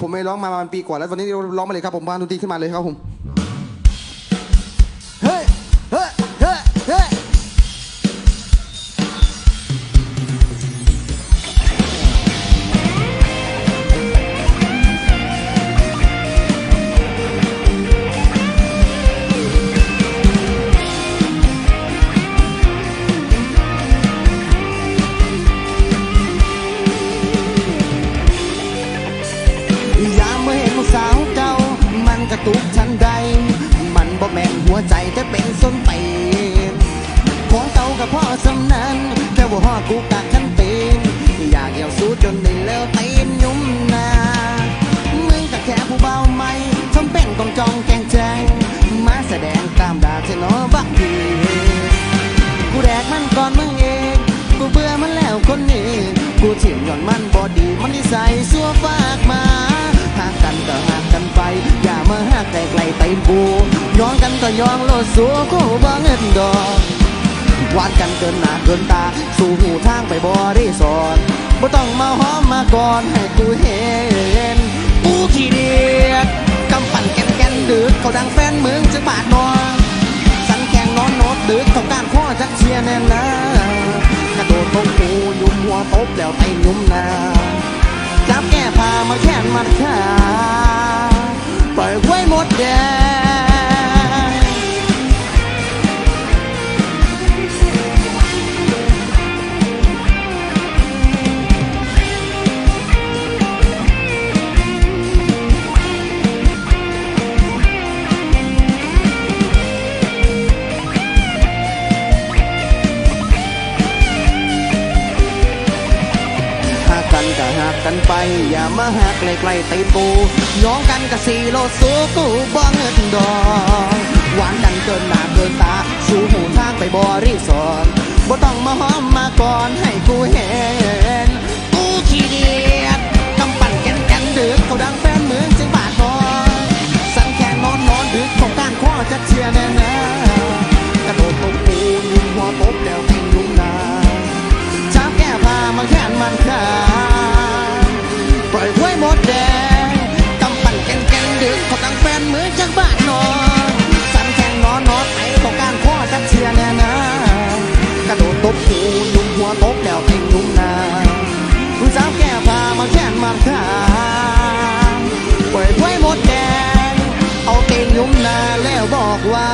ผมไม่ร้องมาประมาณปีกว่าแล้ววันนี้ร้องมาเลยครับผมพาดนตรีขึ้นมาเลยครับผม ระตุกทันใด มันบ่แม่นหัวใจแต่เป็นส้นตีนของเก่ากับพ่อสำนันแค่ว่าห่อกูกักขันตีน อยากเอวสู้จนได้แล้วตีนยุ่มนามึงก็แค่ผู้เบาไม่ทำเป็นต้องจองแกงแจงมาแสดงตามดาเทนอบักทีกูแดกมันก่อนมึงเอง กูเบื่อมันแล้วคนนี้ กูเถียงย้อนมันบอดีมันนิสัย ไกลไกลไปกูย้อนกันก็ย้อนโลดสัวกูบ่เงินดอกวานกันเกินหน้าเกินตา สู่หูทางไปบริสอนบ่ต้องมาหอมมาก่อนให้กูเห็นกูขี้เดียดกำปั่นแกนแกนดึกเขาดังแฟนมึงจะบาดนอนสันแกงนอนโนดดึกต้องการข้อจักเชียแน่นะกระโดดตบหูยุมหัวตบแล้วไตยุมนาจับแก้ผ้ามาแค่นมันขา ปล่อยไกันก็หักกันไป อย่ามาหักไกลๆตีนกูย้องกันก็สีโลสูกูบ่เงินดอกหวานกันเกินหนา มันขาปล่อยไว้หมดแดงกำปั่นแกนแกนดึกเขาตั้งแฟนเหมือนจากบ้านนอนสันแข่งนอนนอนไอต้องการข้อจักเชียแน่นะกระโดดตบหูยุมหัวตบแล้วทิ้งยุมนาจับแก้ผ้ามาแค่นมันขาปล่อยไว้หมดแดงเอาเต็งยุมนาแล้วบอกว่า